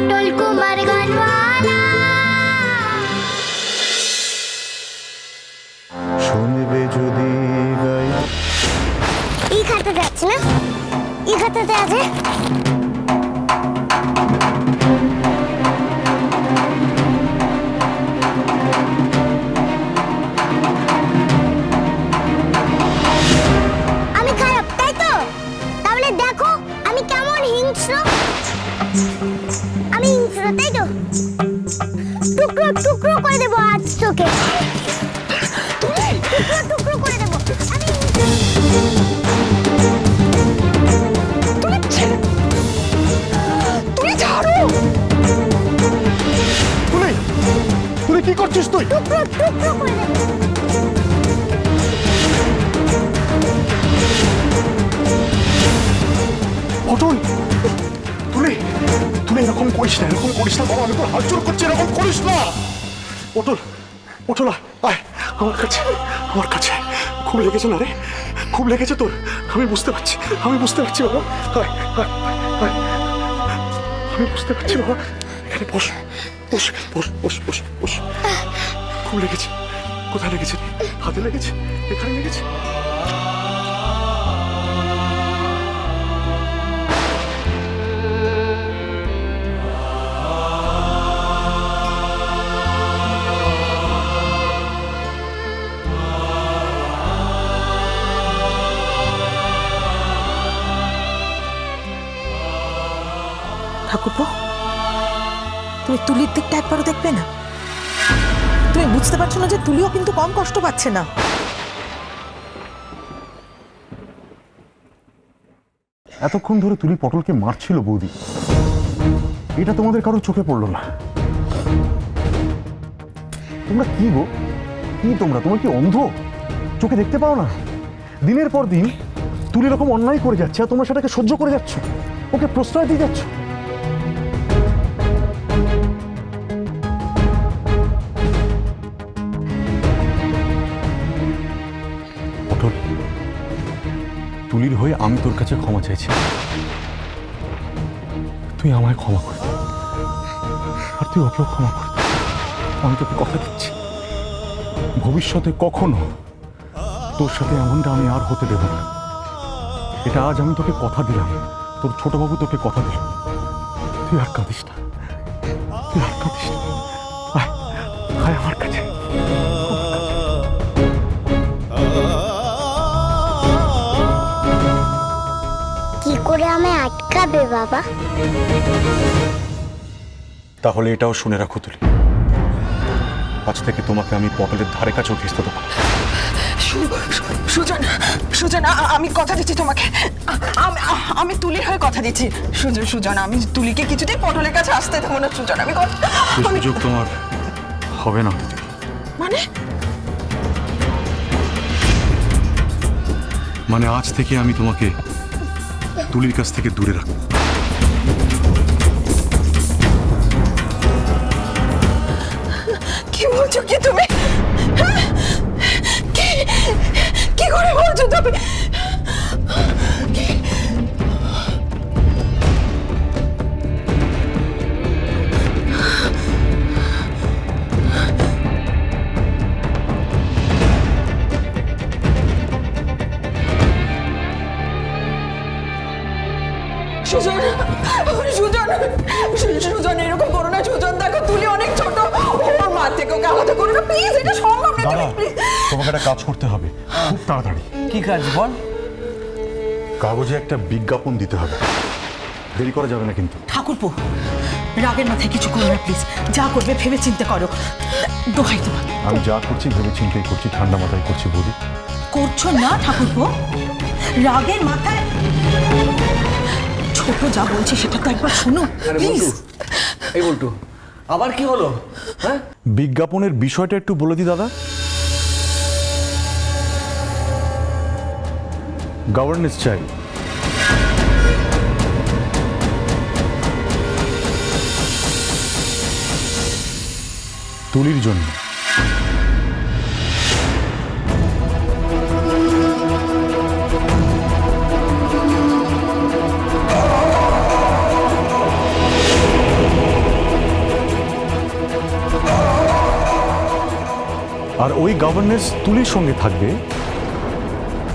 পটল কুমার কি টুকরো টুকরো করে দেবো তুই তুই এরকম করিস না এরকম করিস না বাবা আমি তোর হাত জোর করছি এরকম করিস না। অটল আয়, আয় আমার কাছে আমার কাছে। খুব লেগেছে না রে? খুব লেগেছে তোর? আমি বুঝতে পারছি আমি বুঝতে পারছি বাবা। আয়, আয়, আয়। আমি বুঝতে পারছি বাবা। এখানে বস বস বস বস বস বস। খুব লেগেছে। কোথায় লেগেছে? হাতে লেগেছে? এখানে লেগেছে? ঠাকুরপো, তুমি তুলির দিকটা একবারও দেখবে না? তুমি বুঝতে পারছ না যে তুলিও কিন্তু কম কষ্ট পাচ্ছে না। এতক্ষণ ধরে তুলি পটলকে মারছিল বৌদি। এটা তোমাদের কারও চোখে পড়ল না। তোমরা কি গো? কি তোমরা? তোমার কি অন্ধ? চোখে দেখতে পাও না? দিনের পর দিন তুলি এরকম অন্যায় করে যাচ্ছে আর তোমরা সেটাকে সহ্য করে যাচ্ছ। ওকে প্রশ্রয় দিয়ে যাচ্ছ। আমি তোর কাছে ক্ষমা চাইছি। তুই আমায় ক্ষমা করে। আর তুই ওকেও ক্ষমা করে। আমি তোকে কথা দিচ্ছি। ভবিষ্যতে কখনো তোর সাথে এমনটা আমি আর হতে দেব না। এটা আজ আমি তোকে কথা দিলাম। তোর ছোটবাবু তোকে কথা দিল। তুই আর কাঁদিস না। তুই আর কাঁদিস না। আটকাবে বাবা। তাহলে এটাও শুনে রাখো তুলি। আজ থেকে তোমাকে আমি পটলের ধারে কাছেও ঘেসতে দেবো সুজন সুজন আমি কথা দিচ্ছি তোমাকে। আমি তুলির হয়ে কথা দিচ্ছি। সুজন সুজন আমি তুলিকে কিছুতেই পটলের কাছে আসতে দেবো না সুজন আমি কথা- আমি- সুযোগ তোমার হবে না মানে? মানে আজ থেকে আমি তোমাকে তুলির কাছ থেকে দূরে রাখব কি বলছো কি তুমি? হ্যাঁ? কি করে বলছো তুমি? সুজন সুজন সুজন এরকম করো না সুজন দেখো তুলি অনেক ছোট। ওর মা থেকে ওকে আলাদা করো না প্লিজ এটা সম্ভব না তোমাকে একটা কাজ করতে হবে খুব তাড়াতাড়ি। কি কাজ বল। কাগজে একটা বিজ্ঞাপন দিতে হবে। দেরি করা যাবে না কিন্তু। ঠাকুরপো রাগের মাথায় কিছু করো না প্লিজ যা করবে ভেবে চিন্তে করো। দোহাই তোমার আমি যা করছি ভেবে চিন্তাই করছি ঠান্ডা মাথায় করছি বৌদি। করছ না ঠাকুরপো? রাগের মাথায় ছোট যা বলছে সেটা তো একবার শোনো প্লিজ এই বল্টু আবার কি হলো? হ্যাঁ? বিজ্ঞাপনের বিষয়টা একটু বলে দি দাদা। গভর্নেন্স চাই। তুলির জন্য। আর ওই গভর্নেন্স তুলির সঙ্গে থাকবে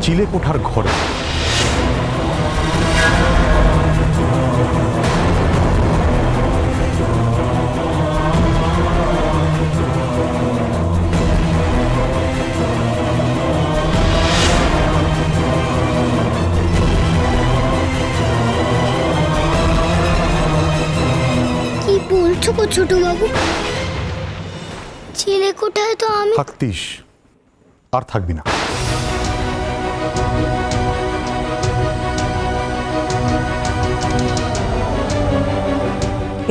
চিলেকোঠার ঘরে। থাকতিস আর থাকবি না।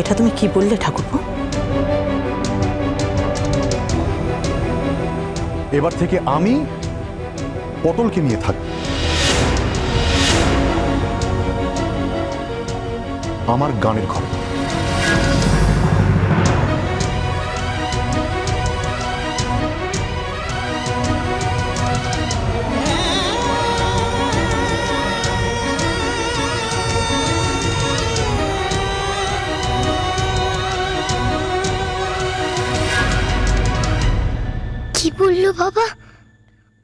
এটা তুমি কি বললে ঠাকুরপো? এবার থেকে আমি পটলকে নিয়ে থাকব আমার গানের ঘরে। বাবা?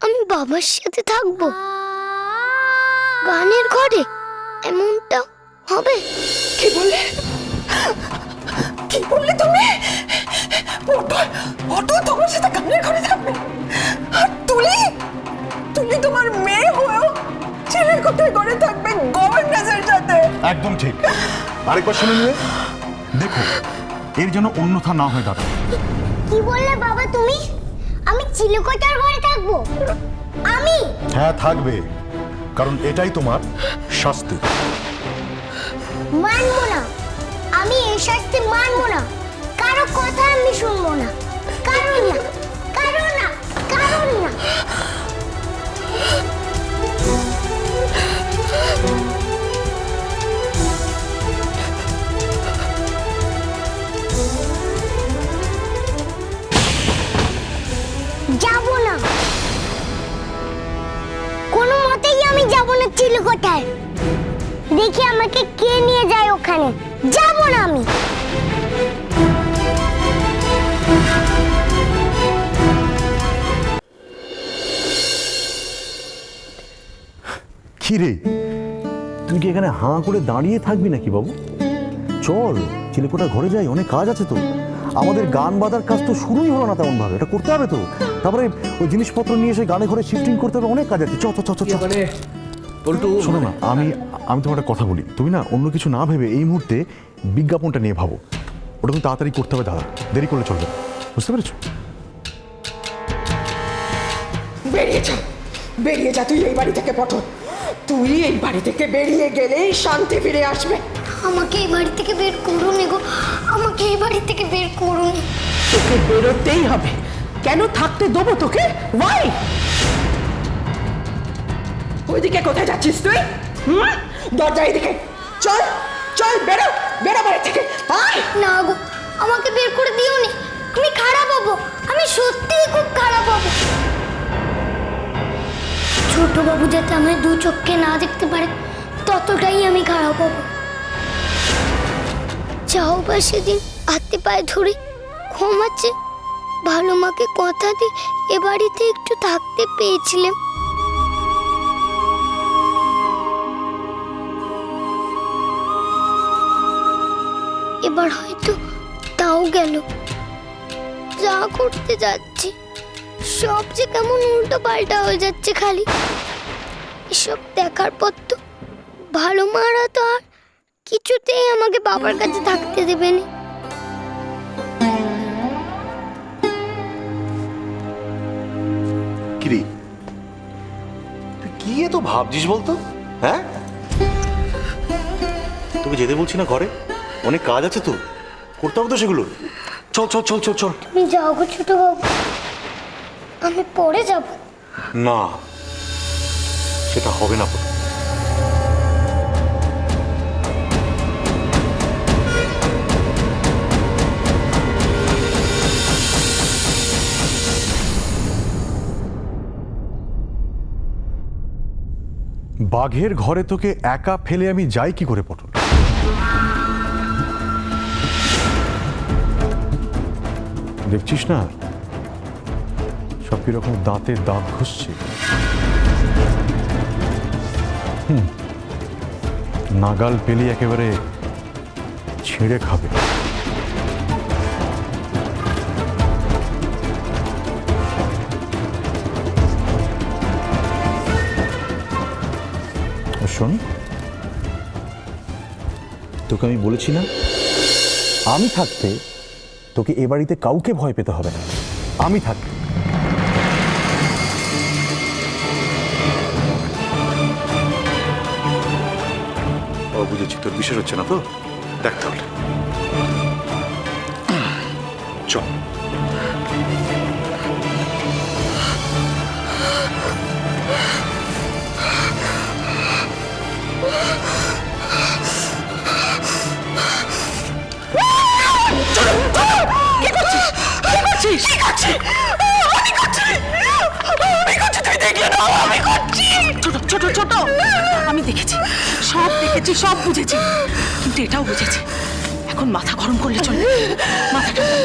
আমি বাবার সাথে থাকব। গানের ঘরে এমনটা হবে। কি বললে? কি বললে তুমি? পটল তোমার সাথে গানের ঘরে থাকবে? আর তুলি তুলি তোমার মেয়ে হয়েও ছেলের কোথায় ঘরে থাকবে গভর্নেন্সের সাথে। একদম ঠিক। আরেকবার শুনে নিলে দেখো এর যেন অন্যথা না হয় দাদা কি বললে বাবা তুমি? আমি চিলুকোটার ঘরে থাকব। আমি? হ্যাঁ থাকবে। কারণ এটাই তোমার শাস্তি। মানবো না। আমি এই শাস্তি মানবো না। কারও কথা আমি শুনব না। কারণ না। কারণ না। কারণ না। রে তুই কি এখানে হাঁ করে দাঁড়িয়ে থাকবি নাকি বাবু? চল চিলেকোটা ঘরে যাই অনেক কাজ আছে তো। আমাদের গান বাজার কাজ তো শুরুই হলো না তেমন ভাবে এটা করতে হবে তো। তারপরে ওই জিনিসপত্র নিয়ে এসে গানে ঘরে শিফটিং করতে হবে অনেক কাজ আছে। চ চ চ মানে পল্টু। শোনো না আমি আমি তোমার একটা কথা বলি। তুমি না অন্য কিছু না ভেবে এই মুহূর্তে বিজ্ঞাপনটা নিয়ে ভাবো। ওটা তুমি তাড়াতাড়ি করতে হবে দাদা দেরি করলে চলবে বুঝতে পেরেছ? বেরিয়ে যা বেরিয়ে যা তুই এই বাড়ি থেকে পটল তুই এই বাড়ি থেকে বেরিয়ে গেলেই শান্তি ফিরে আসবে। আমাকে এই বাড়ি থেকে বের করুন গো। আমাকে এই বাড়ি থেকে বের করুন। তোকে বেরোতেই হবে। কেন থাকতে দেবো তোকে? ওয়াই ওইদিকে কোথায় যাচ্ছিস তুই? হুম? দরজা এদিকে চল চল বেরো বেরো বাড়ি থেকে। আয় না গো বাবু যাতে আমায় দু চোখকে না দেখতে পারে, ততটাই আমি খারাপ হব। যাও বা সেদিন হাতে পায়ে ধরে ক্ষমাচ্ছে ভালো মাকে কথা দিয়ে এ বাড়িতে একটু থাকতে পেয়েছিলাম। এবার হয়তো তাও গেল। যা করতে যাচ্ছি, সব যে কেমন উল্টো পাল্টা হয়ে যাচ্ছে খালি। এসব দেখার পর তো ভালো মারা তো আর কিছুতেই আমাকে বাবার কাছে থাকতে দেবে না। কিরে? তুই কি এত ভাবছিস বলতো? হ্যাঁ? তোকে যেতে বলছি না ঘরে? অনেক কাজ আছে তো। করতে হবে তো সেগুলো। চল চল চল চল চল। তুমি যাও গো ছোট বাবু আমি পরে যাব। না। সেটা হবে না। বাঘের ঘরে তোকে একা ফেলে আমি যাই কি করে পটল? দেখছিস না? সব কীরকম দাঁতে দাঁত ঘষছে। নাগাল পেলি একেবারে ছিঁড়ে খাবে। শোন, তোকে আমি বলেছি না, আমি থাকতে তোকে এ বাড়িতে কাউকে ভয় পেতে হবে না। আমি থাকতে ও বুঝেছি, তোর বিশেষ হচ্ছে না তো? দেখ তাহলে। চল। কি করছিস? কি করছিস? আমি আমি করছি, তুই দেখলে না? আমি করছি! দেখেছি সব বুঝেছি। কিন্তু এটাও বুঝেছি। এখন মাথা গরম করলে চলবে। না। মাথা ঠান্ডা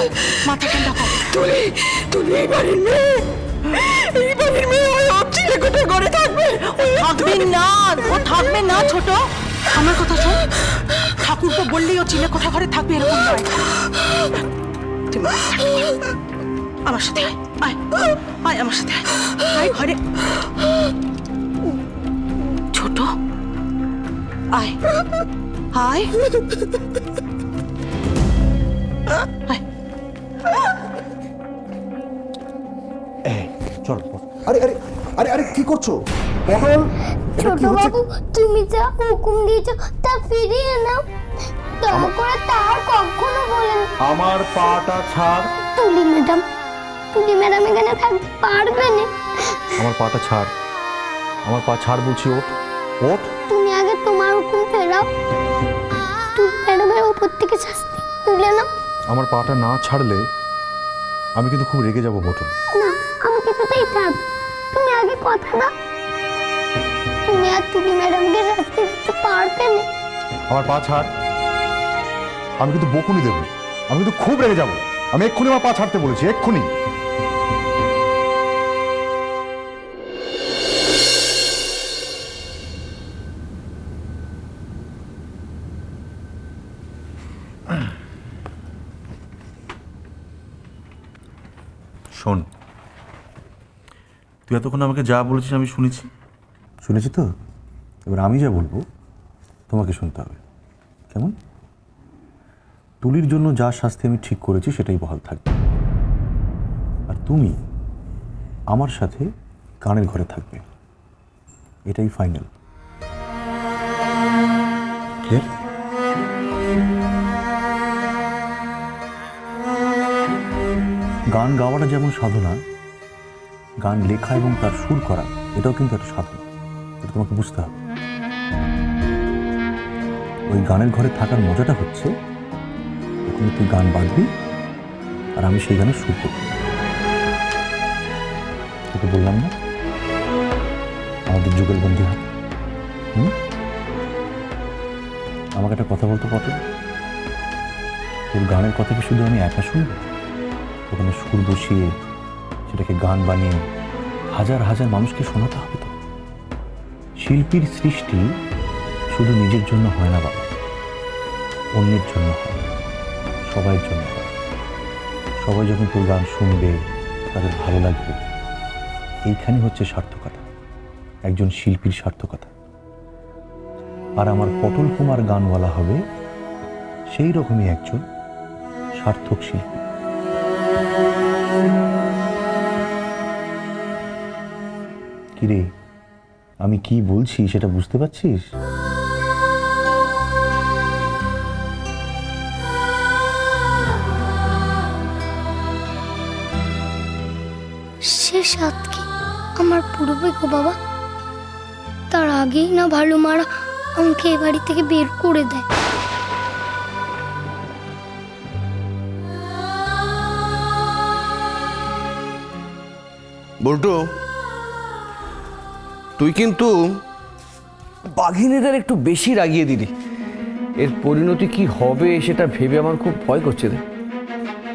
মাথা ঠান্ডা কর। তুই তুই এই বাড়ির মেয়ে। এই বাড়ির মেয়ে ওই কোথায় ঘরে থাকবে? থাকবে না ও থাকবে না ছোট। আমার কথা শোন। ঠাকুর তো বললেই ও চিলে কোঠা ঘরে থাকবে এরকম নয়। কর। আমার সাথে আয় আয় আয় আমার সাথে আয়। আয় ঘরে। ছোট। আয় আয় চল আরে আরে আরে আরে কি করছ? পটল ছোট? বাবু তুমি যা হুকুম দিয়েছ তা ফিরিয়ে নাও। দয়া করে তার কখনো বলেন আমার পাটা ছাড়। তুলি ম্যাডাম। তুলি ম্যাডাম এখানে থাকতে পারবে না। আমার পাটা ছাড়। আমার পা ছাড় বলছি ওঠ। ওঠ। ফেরাও তুলি ম্যাডামের ওপর থেকে শাস্তি তুলে নাও আমার পাটা না ছাড়লে আমি কিন্তু খুব রেগে যাব পটল না আমি কিছুতেই ছাড়ব তুমি আগে কথা দাও। তুমি আর তুলি ম্যাডামকে শাস্তি দিতে পারবে না। আমার পা ছাড়। আমি কিন্তু বকুনি দেবো। আমি কিন্তু খুব রেগে যাব। আমি এক্ষুনি আমার পা ছাড়তে বলেছি এক্ষুনি। তুই এতক্ষণ আমাকে যা বলেছিস আমি শুনেছি। শুনেছি তো? এবার আমি যা বলব, তোমাকে শুনতে হবে। কেমন? তুলির জন্য যা শাস্তি আমি ঠিক করেছি, সেটাই বহাল থাকবে। আর তুমি আমার সাথে গানের ঘরে থাকবে। এটাই ফাইনাল। গান গাওয়াটা যেমন সাধনা গান লেখা এবং তার সুর করা, এটাও কিন্তু একটা সাধনা। এটা তোমাকে বুঝতে হবে। ওই গানের ঘরে থাকার মজাটা হচ্ছে, ওখানে তুই গান বাঁধবি আর আমি সেই গানে সুর করব। তোকে বললাম না? আমাদের যুগের বন্ধু হবে হুম? আমাকে একটা কথা বলতে পারতো তোর গানের কথা কি শুধু আমি একা শুনব? ওখানে সুর বসিয়ে সেটাকে গান বানিয়ে হাজার হাজার মানুষকে শোনাতে হবে তো। শিল্পীর সৃষ্টি শুধু নিজের জন্য হয় না বাবা। অন্যের জন্য হয়, সবাইয়ের জন্য হয়। সবাই যখন তোর গান শুনবে, তাদের ভালো লাগবে। এইখানে হচ্ছে সার্থকতা, একজন শিল্পীর সার্থকতা। আর আমার পটল কুমার গানওয়ালা হবে সেই রকমই একজন সার্থক শিল্পী। কিরে? আমি কি বলছি সেটা বুঝতে পারছিস? সে আমার পূর্বে গো বাবা। তার আগেই না ভালো মারা আমাকে এ বাড়ি থেকে বের করে দেয়। বল্টু তুই কিন্তু বাঘিনীদের একটু বেশি রাগিয়ে দিলি। এর পরিণতি কি হবে সেটা ভেবে আমার খুব ভয় করছে রে।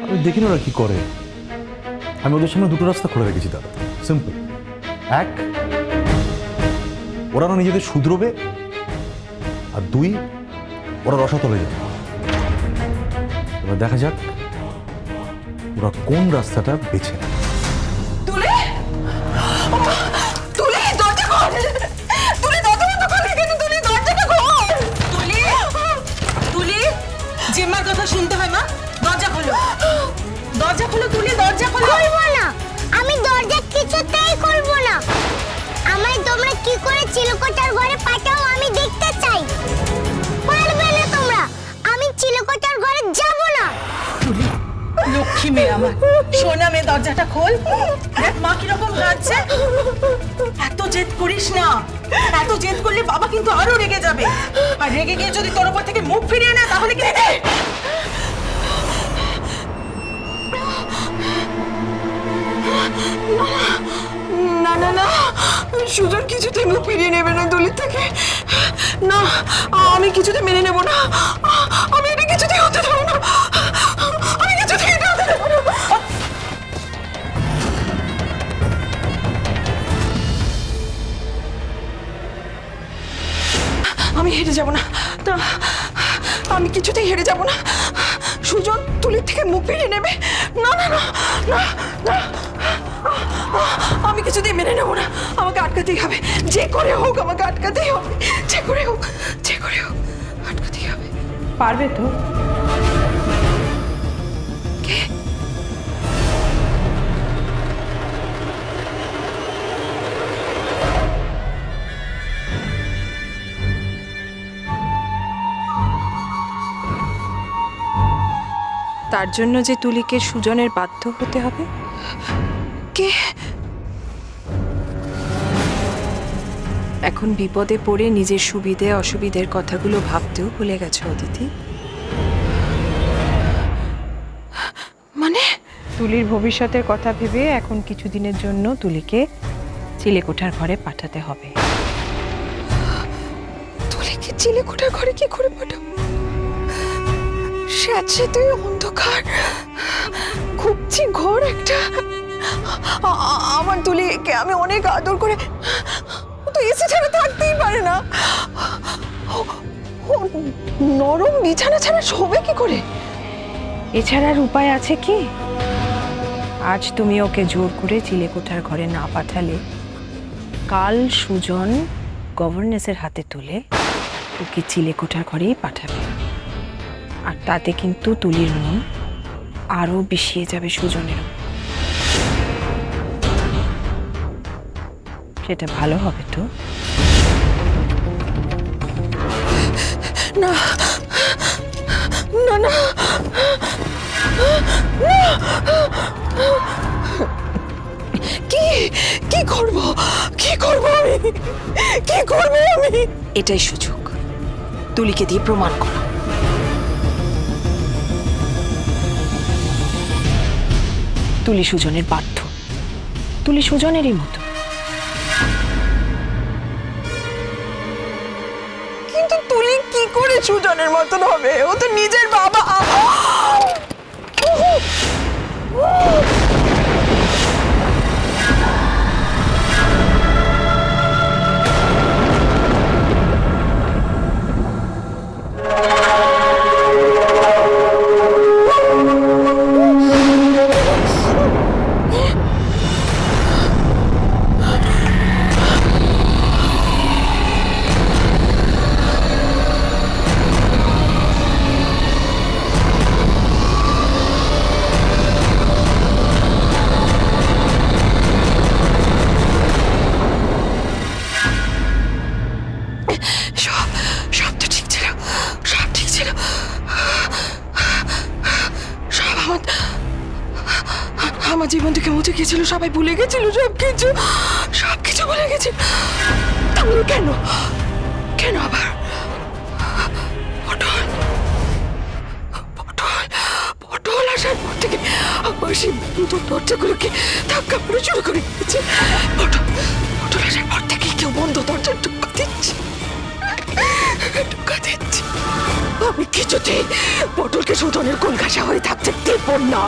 আমি দেখি না ওরা কি করে। আমি ওদের সামনে দুটো রাস্তা খুলে রেখেছি, দাদা। সিম্পল এক, ওরা না নিজেদের শুধরোবে, আর দুই, ওরা রসাতলে যাবে এবার দেখা যাক ওরা কোন রাস্তাটা বেছে নেয়। লক্ষ্মী মেয়ে আমার। সোনা মেয়ে, দরজাটা খোল। দেখ মা কীরকম কাঁদছে। এত জেদ করিস না। এত জেদ করলে বাবা কিন্তু আরও রেগে যাবে। আর রেগে গিয়ে যদি তোর উপর থেকে মুখ ফিরিয়ে নেয়, তাহলে কি না না না। সুজন কিছুতে মুখ ফিরিয়ে নেবে না দলিত থেকে। না, আমি কিছুতে মেনে নেব না। আমি এটা কিছুতেই হতে দেবো না। আমি হেরে যাব না। তা, আমি কিছুতেই হেরে যাব না। সুজন, তুলির থেকে মুখ ফিরিয়ে নেবে। না না না না না। আমি কিছুতেই মেনে নেব না। আমাকে আটকাতেই হবে। যে করে হোক, আমাকে আটকাতেই হবে। যে করে হোক, যে করে হোক, আটকাতেই হবে। পারবে তো? তার জন্য যে তুলিকে সুজনের বাধ্য হতে হবে? কে? এখন বিপদে পড়ে নিজের সুবিধে অসুবিধের কথাগুলো ভাবতেও ভুলে গেছে অদিতি। মানে? তুলির ভবিষ্যতের কথা ভেবে এখন কিছুদিনের জন্য তুলিকে চিলেকোঠার ঘরে পাঠাতে হবে। তুলিকে চিলেকোঠার ঘরে কি করে পাঠাবো? স্যাঁতসে তুই অন্ধকার। খুবছি ঘর একটা। আমার তুলিকে আমি অনেক আদর করে তো এসি ছাড়া থাকতেই পারে না। নরম বিছানা ছাড়া শোবে কি করে? এছাড়ার উপায় আছে কি? আজ তুমি ওকে জোর করে চিলেকোঠার ঘরে না পাঠালে, কাল সুজন গভর্নেসের হাতে তুলে ওকে চিলেকোঠার ঘরেই পাঠাবে। আর তাতে কিন্তু তুলির মন আরও বিষিয়ে যাবে সুজনের সেটা ভালো হবে তো? না না। না। কি? কি করব? কি করব আমি? কি করব আমি? এটাই সুযোগ। তুলিকে দিয়ে প্রমাণ করা। তুলি সুজনের বাধ্য। তুলি সুজনেরই মতো। কিন্তু তুলি কি করে সুজনের মতন হবে? ও তো নিজের বাবা। দিয়েছি মোটরের ঘর থেকে কেউ বন্ধ দরজা ঢুকা দিচ্ছে। ঢুকা দিচ্ছে। আমি কিছুতেই পটলকে সুতনের কোন ঘাসা হয়ে থাকতে দেব না।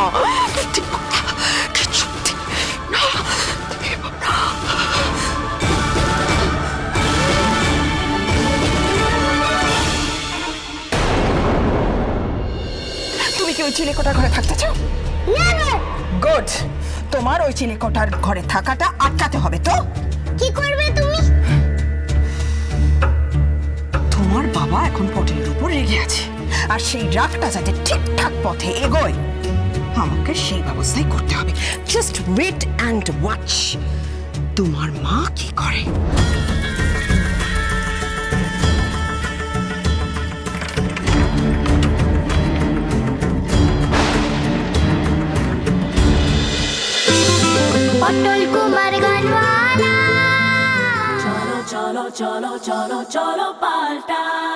তুমি কি ওই চিলেকোটার ঘরে থাকতে চাও? গুড! তোমার ওই চিলেকোটার ঘরে থাকাটা আটকাতে হবে তো? কি করবে তুমি? তোমার বাবা এখন পটেলের উপর রেগে আছে আর সেই রাগটা যাতে ঠিকঠাক পথে এগোয় আমাকে সেই ব্যবস্থাই করতে হবে। জাস্ট ওয়েট অ্যান্ড ওয়াচ তোমার মা কি করে? পটল Kumar Gaanwala cholo, cholo, cholo, cholo, cholo, palta.